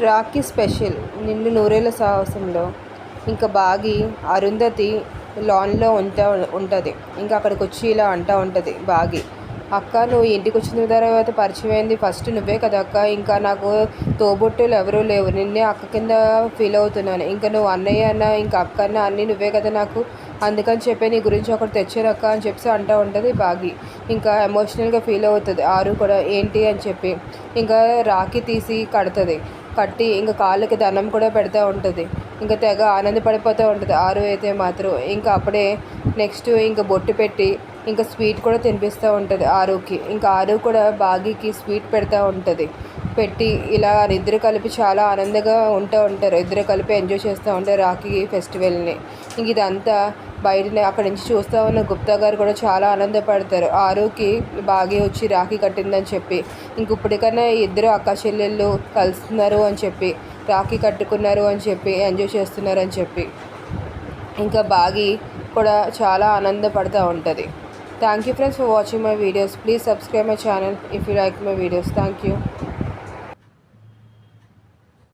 Rakhi special నిండు నూరేళ్ళ సాహసంలో. ఇంకా బాగి అరుంధతి లాన్లో ఉంటా ఉంటుంది. ఇంకా అక్కడికి వచ్చి ఇలా అంటూ ఉంటుంది బాగి. అక్క నువ్వు ఇంటికి వచ్చిన తర్వాత పరిచయం అయింది ఫస్ట్ నువ్వే కదా అక్క. ఇంకా నాకు తోబుట్టులు ఎవరూ లేవు. నిన్నే అక్క కింద ఫీల్ అవుతున్నాను. ఇంకా నువ్వు అన్నయ్య అన్న ఇంకా అక్క అన్న అన్నీ నువ్వే కదా నాకు. అందుకని చెప్పి నీ గురించి ఒకటి తెచ్చారక్క అని చెప్పి అంటూ ఉంటుంది బాగి. ఇంకా ఎమోషనల్గా ఫీల్ అవుతుంది. ఆరు కూడా ఏంటి అని చెప్పి. ఇంకా రాఖీ తీసి కడుతుంది. కట్టి ఇంకా కాళ్ళకి దండం కూడా పెడతా ఉంటుంది. ఇంకా తెగ ఆనందపడిపోతూ ఉంటుంది. ఆరు అయితే మాత్రం ఇంకా అప్పుడే నెక్స్ట్ ఇంకా బొట్టు పెట్టి ఇంకా స్వీట్ కూడా తినిపిస్తూ ఉంటుంది ఆరుకి. ఇంకా ఆరు కూడా బాగీకి స్వీట్ పెడతా ఉంటుంది. పెట్టి ఇలా ఇద్దరు కలిపి చాలా ఆనందంగా ఉంటూ ఉంటారు. ఇద్దరు కలిపి ఎంజాయ్ చేస్తూ ఉంటారు రాఖీ ఫెస్టివల్ని ఇంక ఇదంతా బయటనే అక్కడి నుంచి చూస్తూ ఉన్న గుప్తా గారు కూడా చాలా ఆనందపడతారు. ఆరుకి బాగా వచ్చి రాఖీ కట్టిందని చెప్పి ఇంక ఇప్పటికైనా ఇద్దరు అక్క చెల్లెళ్ళు కలుస్తున్నారు అని చెప్పి రాఖీ కట్టుకున్నారు అని చెప్పి ఎంజాయ్ చేస్తున్నారు అని చెప్పి. ఇంకా బాగి కూడా చాలా ఆనందపడుతూ ఉంటుంది. Thank you friends for watching my videos please subscribe my channel if you like my videos thank you